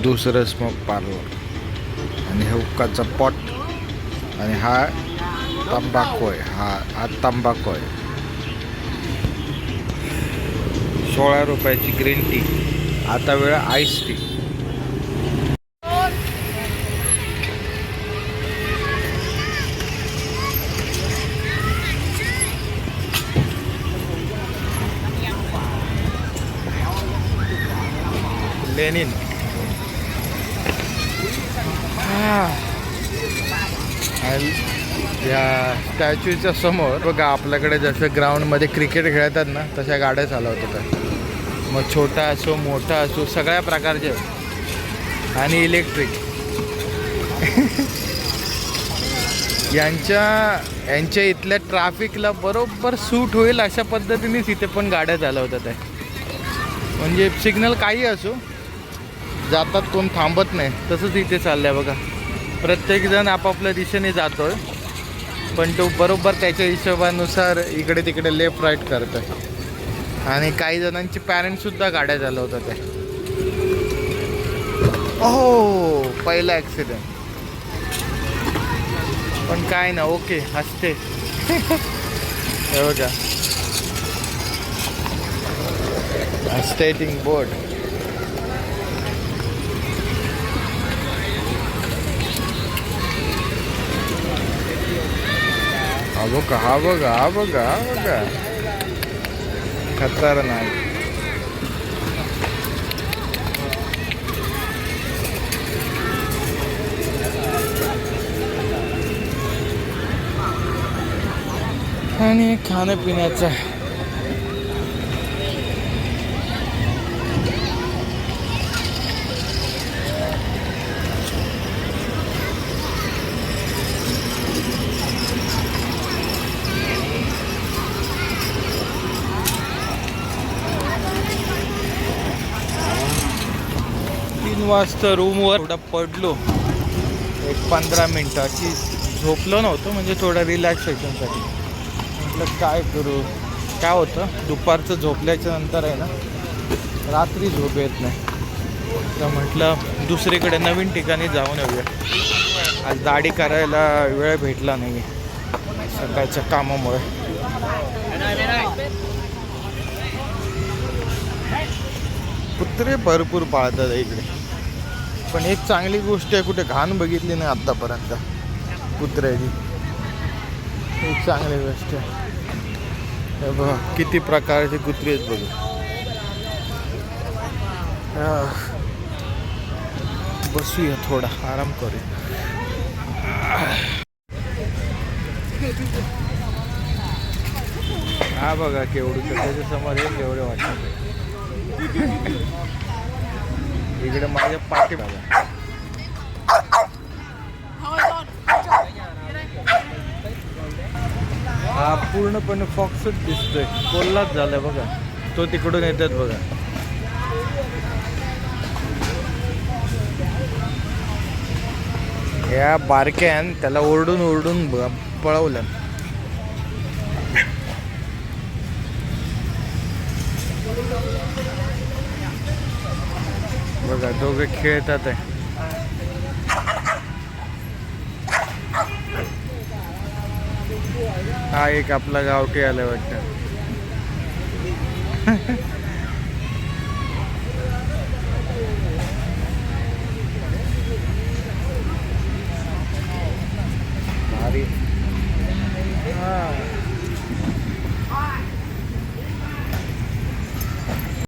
दुसरं smoke parlour. आणि हे हुक्काचा पॉट आणि हा तंबाखू आहे हा हा तंबाखू आहे सोळा रुपयाची ग्रीन टी आता वेळ आईस टी लेनिन आणि या स्टॅच्यूच्या समोर बघा आपल्याकडे जसं ग्राउंडमध्ये क्रिकेट खेळतात ना तशा गाड्या चालवत होत्या मग छोटा असो मोठा असो सगळ्या प्रकारचे. आणि इलेक्ट्रिक यांच्या यांच्या इथल्या ट्रॅफिकला बरोबर सूट होईल अशा पद्धतीनेच इथे पण गाड्या चालवतात आहे. म्हणजे सिग्नल काही असो जातात कोण थांबत नाही तसंच इथे चाललं आहे बघा. प्रत्येकजण आपापल्या दिशेने जातोय. पण तो बरोबर त्याच्या हिशोबानुसार इकडे तिकडे लेफ्ट राईट करतोय. आणि काही जणांचे पॅरेंट्ससुद्धा गाड्या चालवतात ते हो पहिला ॲक्सिडेंट पण काय ना ओके हसते. हे बघा. स्टेटिंग बोर्ड हा बघा हा बघा हा बघा हा बघा खतरनाक आणि खाण्यापिण्याचं तीन वाजता रूमवर थोडा पडलो. एक पंधरा मिनटाची झोपलो नव्हतो म्हणजे थोडं रिलॅक्सेशनसाठी म्हटलं काय करू? काय होतं? दुपारचं झोपल्याच्या नंतर आहे ना रात्री झोप येत नाही. तर म्हटलं दुसरीकडे नवीन ठिकाणी जाऊन येऊया. आज दाढी करायला वेळ भेटला नाही सकाळच्या कामामुळे. कुत्रे भरपूर पाळतात इकडे. पण एक चांगली गोष्ट आहे कुठे घाण बघितली नाही आत्तापर्यंत. कुत्र्याची. एक चांगली गोष्ट आहे. बघा किती प्रकारचे कुत्रे आहेत बघू. बसूया थोडा आराम करूया. हा बघा केवढं त्याच्यासमोर येईल केवढे वाटतं. इकडे माझ्या पाठी बघा हा पूर्णपणे फॉक्सच दिसतोय. कोल्हाच झालाय बघा. तो तिकडून येतात बघा. या बारक्यान त्याला ओरडून ओरडून पळवलं. बघा दोघे खेळतात आहे. हा एक आपला गावठी आलाय वाटतं. भारी. हा.